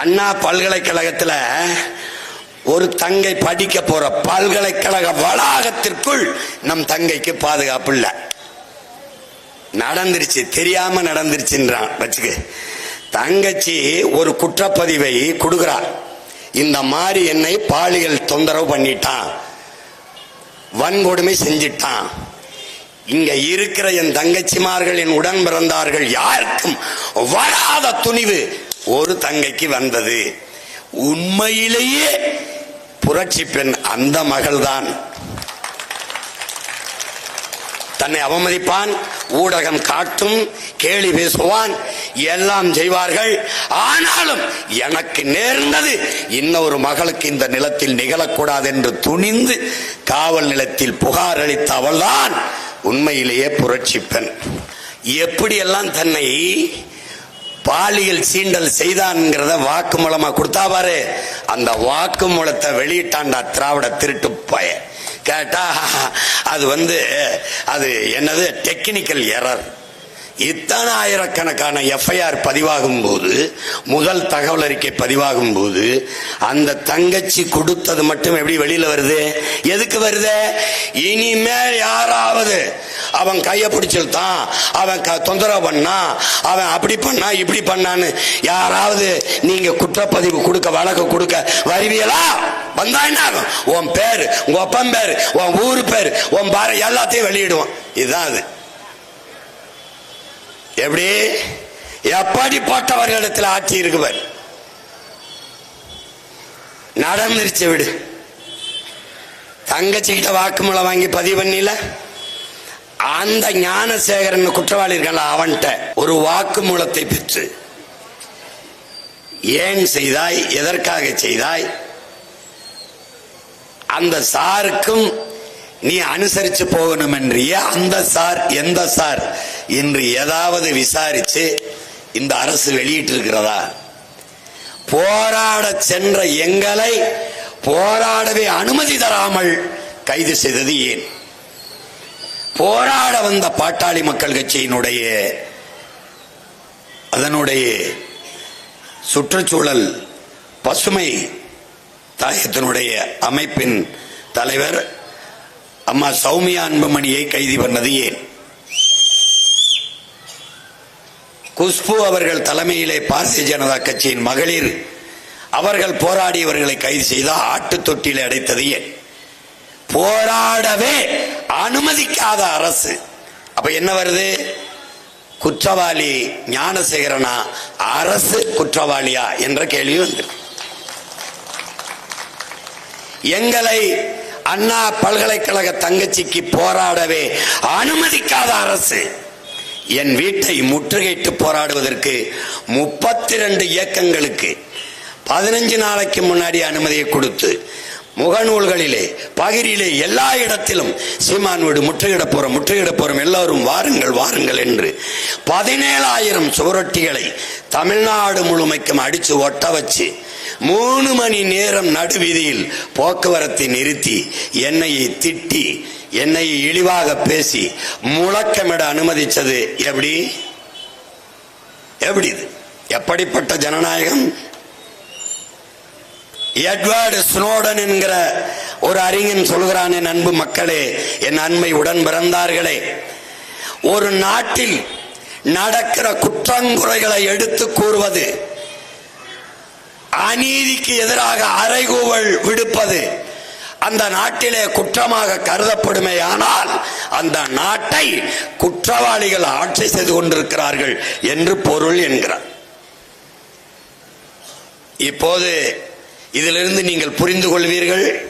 அண்ணா பல்கலைக்கழகத்தில் ஒரு தங்கை படிக்க போற பல்கலைக்கழக வளாகத்திற்குள் நம் தங்கைக்கு பாதுகாப்பு இல்லை. நடந்துருச்சு தெரியாம நடந்துருச்சுன்றான் வச்சுக்க. தங்கச்சி ஒரு குற்றப்பதிவை கொடுக்குறா. இந்த மாதிரி என்னை பாலியல் தொந்தரவு பண்ணிட்டான். வன்கொடுமை செஞ்சிட்டான். இங்க இருக்கிற என் தங்கச்சிமார்கள் என் உடன் பிறந்தார்கள் யாருக்கும் வராத துணிவு. ஒரு தங்கைக்கு வந்தது. உண்மையிலேயே புரட்சி பெண் அந்த மகள்தான். தன்னை அவமதிப்பான் ஊடகம் காட்டும் கேலி பேசுவான் எல்லாம் செய்வார்கள். ஆனாலும் எனக்கு நேர்ந்தது இன்னொரு மகளுக்கு இந்த நிலத்தில் நிகழக்கூடாது என்று துணிந்து காவல் நிலத்தில் புகார் அளித்த அவள்தான் உண்மையிலேயே புரட்சி பெண். எப்படியெல்லாம் தன்னை பாலியல் சீண்டல் செய்தான்ங்கிறத வாக்கு மூலமா கொடுத்தா பாரு. அந்த வாக்கு மூலத்தை வெளியிட்டாண்டா திராவிட திருட்டு பய. கேட்டா அது வந்து அது என்னது? டெக்னிக்கல் எரர் இத்தனை ஆயிரக்கணக்கான எஃப்ஐஆர் பதிவாகும் போது முதல் தகவல் அறிக்கை பதிவாகும் போது அந்த தங்கச்சி கொடுத்தது மட்டும் எப்படி வெளியில வருது? எதுக்கு வருது? இனிமேல் யாராவது அவன் கையை பிடிச்சிருத்தான். அவன் க- தொந்தரவு பண்ணா. அவன் அப்படி பண்ணா இப்படி பண்ணான்னு யாராவது நீங்க குற்றப்பதிவு கொடுக்க வழக்கு கொடுக்க வருவீங்களா? வந்தா என்ன ஆகும்? உன் பேர் உன் ஒப்பம் பேர் உன் ஊர் பேர் உன் பார எல்லாத்தையும் வெளியிடுவான். இதுதான் அது. எப்படி? எப்படிப்பட்டவர்களிடத்தில் ஆட்சி இருக்குவர்? நடந்துருச்சு விடு. தங்கச்சிக்கிட்ட வாக்குமூலம் வாங்கி பதிவு பண்ணில? அந்த ஞானசேகரன் குற்றவாளி இருக்கல அவன்கிட்ட ஒரு வாக்குமூலத்தை பெற்று. ஏன் செய்தாய்? எதற்காக செய்தாய்? அந்த சாருக்கும் நீ அனுசரிச்சு போகணும் என்றிய அந்த சார் எந்த சார்? என்று ஏதாவது விசாரிச்சு இந்த அரசு வெளியிட்டிருக்கிறதா? போராட சென்ற எங்களை போராடவே அனுமதி தராமல் கைது செய்தது ஏன்? போராட வந்த பாட்டாளி மக்கள் கட்சியினுடைய அதனுடைய சுற்றுச்சூழல் பசுமை தாயத்தினுடைய அமைப்பின் தலைவர் அம்மா சௌமியா அன்புமணியை கைது பண்ணது ஏன்? குஷ்பு அவர்கள் தலைமையிலே பாரதிய ஜனதா கட்சியின் மகளிர் அவர்கள் போராடியவர்களை கைது செய்து ஆட்டு தொட்டியில் அடைத்தது ஏன்? போராடவே அனுமதிக்காத அரசு. அப்ப என்ன வருது? குற்றவாளி ஞானசேகரனா அரசு குற்றவாளியா என்ற கேள்வி வந்திருக்கு எங்களை அண்ணா பல்கலைக்கழக தங்கச்சிக்கு போராடவே அனுமதிக்காத அரசு. என் வீட்டை முற்றுகையிட்டு போராடுவதற்கு முப்பத்தி ரெண்டு இயக்கங்களுக்கு பதினஞ்சு நாளைக்கு முன்னாடி அனுமதியை கொடுத்து முகநூல்களிலே பகிரிலே எல்லா இடத்திலும் சீமான் வீடு முற்றுகிட போறோம் முற்றுகிட போறோம். எல்லாரும் வாருங்கள் வாருங்கள் என்று பதினேழாயிரம் சுவரொட்டிகளை தமிழ்நாடு முழுமைக்கும் அடிச்சு ஒட்ட வச்சு மூணு மணி நேரம் நடுவீதியில் போக்குவரத்தை நிறுத்தி என்னையை திட்டி என்னை இழிவாக பேசி முழக்கமிட அனுமதிச்சது எப்படி? எப்படி இது? எப்படிப்பட்ட ஜனநாயகம்? எட்வர்டு ஸ்னோடன் என்கிற ஒரு அறிஞன் சொல்கிறான் என் அன்பு மக்களே என் அண்மை உடன் பிறந்தார்களே. ஒரு நாட்டில் நடக்கிற குற்றங்குறைகளை எடுத்து கூறுவது அநீதிக்கு எதிராக அறைகூவல் விடுப்பது அந்த நாட்டிலே குற்றமாக கருதப்படுமே ஆனால் அந்த நாட்டை குற்றவாளிகள் ஆட்சி செய்து கொண்டிருக்கிறார்கள் என்று பொருள் என்கிறார். இப்போது இதிலிருந்து நீங்கள் புரிந்து கொள்வீர்கள்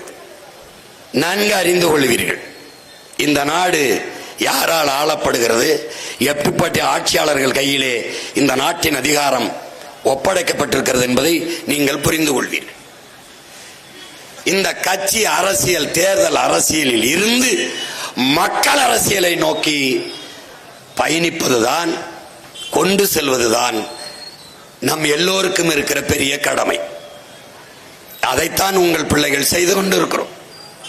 நன்கு அறிந்து கொள்வீர்கள். இந்த நாடு யாரால் ஆளப்படுகிறது? எப்படிப்பட்ட ஆட்சியாளர்கள் கையிலே இந்த நாட்டின் அதிகாரம் ஒப்படைக்கப்பட்டிருக்கிறது என்பதை நீங்கள் புரிந்து கொள்வீர்கள். இந்த கட்சி அரசியல் தேர்தல் அரசியலில் இருந்து மக்கள் அரசியலை நோக்கி பயணிப்பதுதான் கொண்டு செல்வதுதான் நம் எல்லோருக்கும் இருக்கிற பெரிய கடமை. அதைத்தான் உங்கள் பிள்ளைகள் செய்து கொண்டிருக்கிறோம்.